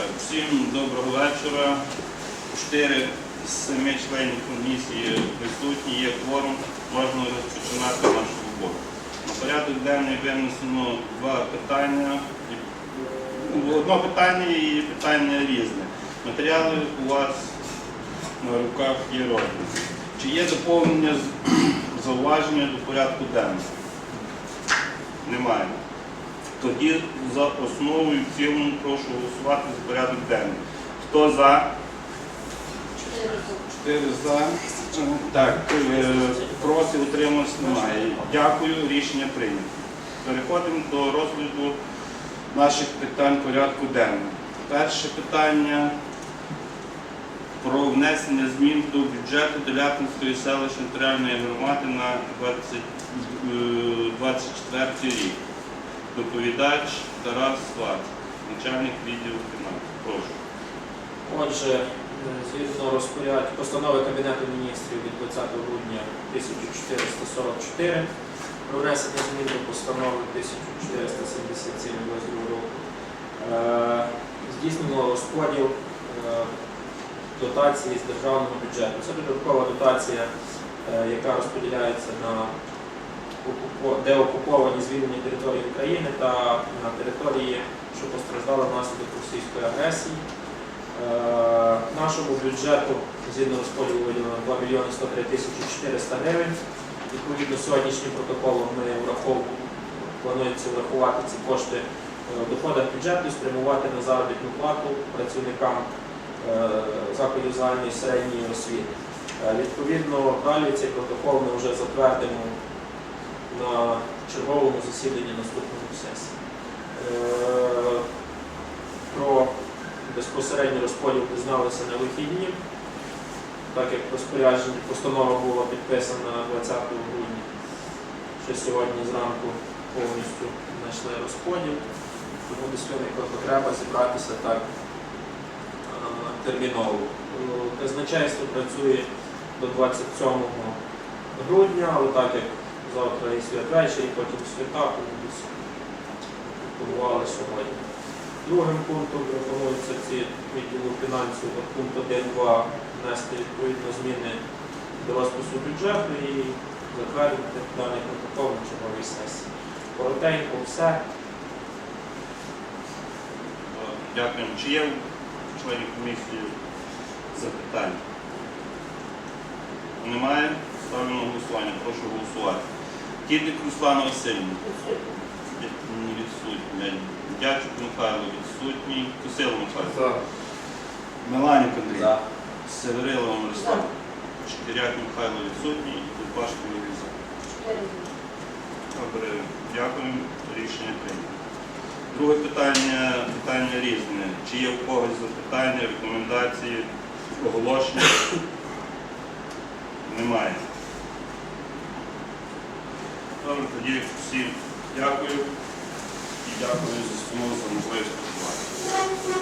Так, всім доброго вечора. Чотири з семи членів комісії присутні, є кворум, можна розпочинати нашу роботу. На порядок денний винесено два питання. Одне питання і питання різне. Матеріали у вас на руках є роздані. Чи є доповнення зауваження до порядку денного? Немає. Тоді за основу і в цілому прошу голосувати за порядок денний. Хто за? Чотири за. Так, е, проти утримався немає. Дякую, рішення прийнято. Переходимо до розгляду наших питань порядку денного. Перше питання про внесення змін до бюджету Делятинської селищної територіальної громади на 20, е, 24 рік. Доповідач Тарас Сват, начальник відділу фінансів. Прошу. Отже, е, згідно розпоряд постанови Кабінету міністрів від 20 грудня 1444 про внесення змін до постанови 1477 22 року е, здійснено розподіл е, дотації з державного бюджету. Це додаткова дотація, е, яка розподіляється на окупо- деокуповані звільнені території України та на території, що постраждали внаслідок російської агресії. Е, Нашому бюджету згідно розподілу виділено 2 мільйони 103 тисячі 400 гривень. Відповідно, сьогоднішнім протоколом ми планується врахувати ці кошти е, в доходах бюджету, спрямувати на заробітну плату працівникам е, закладів загальної середньої освіти. Відповідно, далі цей протокол ми вже затвердимо на черговому засіданні наступного сесії. Е, Про безпосередній розподіл дізналися на вихідні, так як розпорядження постанова була підписана 20 грудня, що сьогодні зранку повністю знайшли розподіл, тому десь виникла потреба зібратися так е, терміново. Е, Казначейство працює до 27 грудня, але так як завтра і святвечір, і потім свята, планували сьогодні. Другим пунктом пропонується ці відділу фінансів до пункту 1.2 внести відповідно зміни до розпису бюджету і затвердити даний протокол на черговій сесії. Коротенько все. Е, Дякуємо. Чи є членів комісії запитання? Немає? Ставлю на голосування. Прошу голосувати. Кідник Руслана Васильівна. Не відсутня. Дячук Михайло відсутній. Косило Михайло. Меланюк Андрій. Северилова Мирослав. Шкіряк Михайло відсутній. Купашко Ліза. Добре, дякую. Рішення прийнято. Друге питання, питання різне. Чи є у когось запитання, рекомендації, оголошення? Немає. Добре, тоді всім дякую і дякую за спину за можливість працювати.